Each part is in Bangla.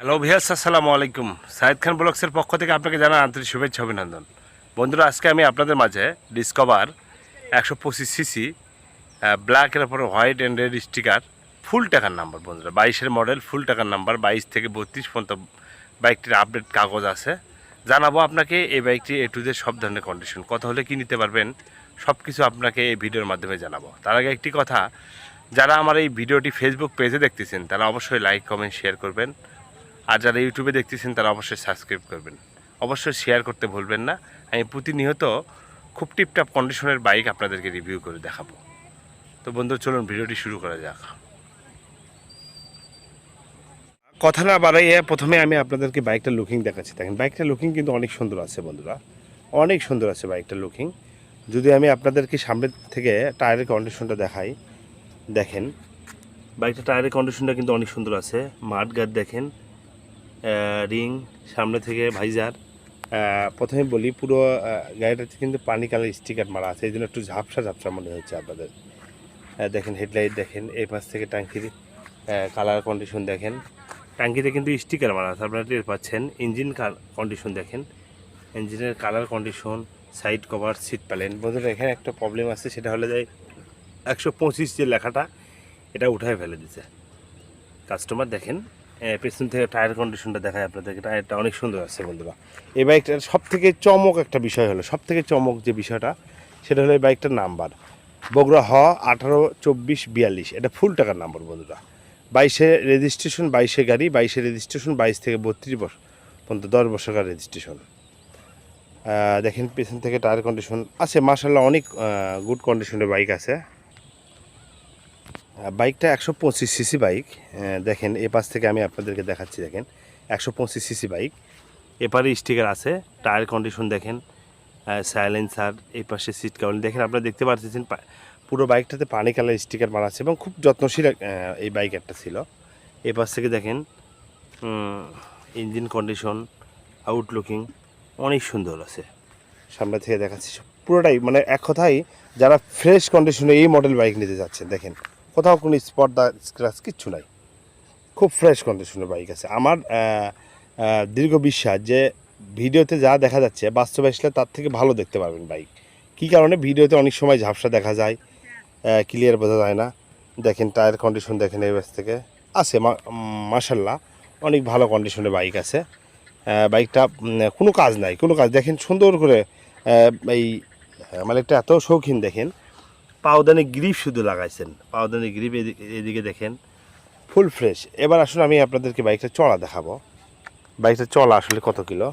হ্যালো ভিয়াস আসসালামু আলাইকুম। সাইদ খান ব্লগসের পক্ষ থেকে আপনাকে জানা আন্তরিক শুভেচ্ছা, অভিনন্দন। বন্ধুরা, আজকে আমি আপনাদের মাঝে ডিসকভার একশো পঁচিশ সিসি ব্ল্যাকের ওপর white and red sticker full টাকার নাম্বার বন্ধুরা। বাইশের মডেল ফুল টাকার নাম্বার বাইশ থেকে বত্রিশ পর্যন্ত বাইকটির আপডেট কাগজ আছে। জানাব আপনাকে এই বাইকটি এ টু সব ধরনের কন্ডিশন কত হলে কি নিতে পারবেন সব কিছু আপনাকে এই ভিডিওর মাধ্যমে জানাব। তার আগে একটি কথা, যারা আমার এই ভিডিওটি ফেসবুক পেজে দেখতেছেন, তারা অবশ্যই লাইক কমেন্ট শেয়ার করবেন। আর যারা ইউটিউবে দেখতেছেন, তারা অবশ্যই সাবস্ক্রাইব করবেন। অবশ্যই শেয়ার করতে ভুলবেন না। আমি প্রতিনিয়ত খুব টিপটাপ কন্ডিশনের বাইক আপনাদেরকে রিভিউ করে দেখাবো। তো বন্ধু, চলুন ভিডিওটি শুরু করা যাক। কথা না বাড়াইয়ে প্রথমে আমি আপনাদেরকে বাইকটা লুকিং দেখাচ্ছি। দেখেন বাইকটা লুকিং কিন্তু অনেক সুন্দর আছে বন্ধুরা। অনেক সুন্দর আছে বাইকটা লুকিং যদি আমি আপনাদেরকে সামনের থেকে টায়ারের কন্ডিশনটা দেখাই, দেখেন। বাইকটা টায়ারের কন্ডিশনটা কিন্তু অনেক সুন্দর আছে। মাঠ গার্ড দেখেন। রিং সামনে থেকে ভাইজার। প্রথমে বলি, পুরো গাড়িটাতে কিন্তু পানি কালার স্টিকার মারা আছে এই জন্য একটু ঝাপসা ঝাপসা মনে হচ্ছে আপনাদের। দেখেন হেডলাইট দেখেন, এই পাশ থেকে ট্যাঙ্কির কালার কন্ডিশন দেখেন। ট্যাঙ্কিতে কিন্তু স্টিকার মারা আছে, আপনারা টের পাচ্ছেন। ইঞ্জিন কন্ডিশন দেখেন। ইঞ্জিনের colour condition, side cover, seat প্যালেন বন্ধুরা, এখানে একটা প্রবলেম আছে, সেটা হলে যে একশো পঁচিশ যে লেখাটা, এটা উঠায় ফেলে দিছে। কাস্টমার দেখেন পেছন থেকে টায়ার কন্ডিশনটা দেখায় আপনাদেরকে। টায়ারটা অনেক সুন্দর আছে বন্ধুরা। এই বাইকটার সব থেকে চমক একটা বিষয় হলো সব থেকে চমক যে বিষয়টা, সেটা হলো এই বাইকটার নাম্বার বগুড়া হ, আঠারো, চব্বিশ, বিয়াল্লিশ। এটা ফুল টাকার নাম্বার বন্ধুরা। বাইশে রেজিস্ট্রেশন বাইশে গাড়ি, বাইশে রেজিস্ট্রেশন বাইশ থেকে বত্রিশ বছর পর্যন্ত দশ বছরকার রেজিস্ট্রেশন দেখেন পেছন থেকে টায়ার কন্ডিশন আছে। মার্শাল্লাহ অনেক গুড কন্ডিশনের বাইক আছে। বাইকটা একশো পঁচিশ সিসি বাইক। দেখেন, এ পাশ থেকে আমি আপনাদেরকে দেখাচ্ছি, দেখেন, একশো পঁচিশ সিসি বাইক। এপারে স্টিকার আছে, টায়ার কন্ডিশন দেখেন সাইলেন্সার এই পাশে সিট কাউন্ট দেখেন, আপনারা দেখতে পাচ্ছেন পুরো বাইকটাতে পানি কালার স্টিকার মারা আছে এবং খুব যত্নশীল এই বাইক একটা ছিল। এ পাশ থেকে দেখেন ইঞ্জিন কন্ডিশন, আউটলুকিং অনেক সুন্দর আছে। সামনে থেকে দেখাচ্ছি পুরোটাই মানে এক কথায় যারা ফ্রেশ কন্ডিশনে এই মডেল বাইক নিতে যাচ্ছেন, দেখেন। কোথাও কোনো স্পট দা স্ক্র্যাচ কিচ্ছু নাই। খুব ফ্রেশ কন্ডিশনের বাইক আছে। আমার দীর্ঘ বিশ্বাস যে ভিডিওতে যা দেখা যাচ্ছে, বাস্তবে আসলে তার থেকে ভালো দেখতে পারবেন বাইক কী কারণে? ভিডিওতে অনেক সময় ঝাপসা দেখা যায় ক্লিয়ার বোঝা যায় না। দেখেন টায়ার কন্ডিশন দেখেন এই বাস থেকে। আছে মাসাল্লাহ অনেক ভালো কন্ডিশনের বাইক আছে। বাইকটা কোনো কাজ নাই, কোনো কাজ। দেখেন সুন্দর করে এই মালিকটা এত শৌখিন দেখেন। পাওদানি গ্রিপ শুধু লাগাইছেন। পাওদানি গ্রিপ এদিকে দেখেন, ফুল ফ্রেশ। এবার আসলে আমি আপনাদেরকে বাইকটা চড়া দেখাবো। বাইকটা চলা আসলে কত কিলো?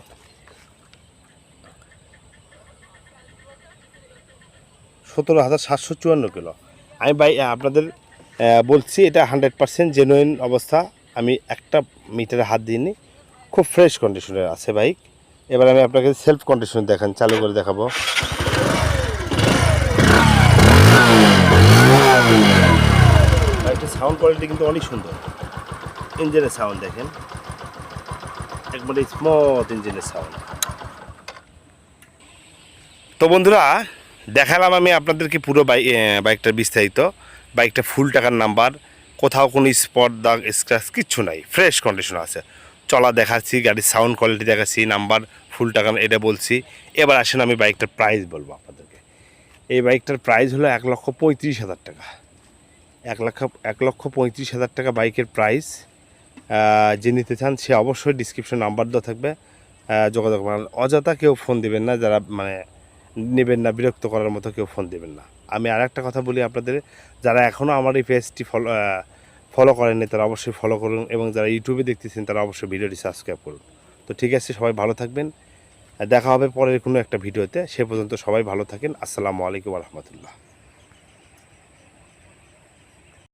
সতেরো হাজার সাতশো চুয়ান্ন কিলো। আমি বাই আপনাদের বলছি এটা হান্ড্রেড পারসেন্ট জেনুইন অবস্থা। আমি একটা মিটারে হাত দিইনি। খুব ফ্রেশ কন্ডিশনের আছে বাইক। এবার আমি আপনাকে সেলফ কন্ডিশন দেখান, চালু করে দেখাবো। বাইকটার সাউন্ড কোয়ালিটি কিন্তু অনেক সুন্দর। ইঞ্জিনের সাউন্ড দেখেন। একবারে স্মুথ ইঞ্জিনের সাউন্ড তো বন্ধুরা, দেখালাম আমি আপনাদেরকে পুরো বাইক বাইকটার বিস্তারিত। বাইকটা ফুল টাকার নাম্বার কোথাও কোনো স্পট দাগ স্ক্র্যাচ কিচ্ছু নাই। ফ্রেশ কন্ডিশন আছে। চলা দেখাচ্ছি, গাড়ির সাউন্ড কোয়ালিটি দেখাচ্ছি নাম্বার ফুল টাকা এটা বলছি। এবার আসেন আমি বাইকটার প্রাইস বলব আপনাদেরকে। এই বাইকটার প্রাইস হলো এক লক্ষ পঁয়ত্রিশ হাজার টাকা। এক লক্ষ এক লক্ষ পঁয়ত্রিশ হাজার টাকা বাইকের প্রাইস যে নিতে চান সে অবশ্যই ডিসক্রিপশন নাম্বার দেওয়া থাকবে। যোগাযোগ করবেন অযথা কেউ ফোন দিবেন না, যারা মানে নেবেন না, বিরক্ত করার মতো কেউ ফোন দেবেন না। আমি আর একটা কথা বলি আপনাদের, যারা এখনও আমার এই পেজটি ফলো ফলো করেননি, তারা অবশ্যই ফলো করুন এবং যারা ইউটিউবে দেখতেছেন, তারা অবশ্যই ভিডিওটি সাবস্ক্রাইব করুন। তো ঠিক আছে, সবাই ভালো থাকবেন। দেখা হবে পরের কোনো একটা ভিডিওতে। সে পর্যন্ত সবাই ভালো থাকেন। আসসালামু আলাইকুম রহমতুল্লাহ।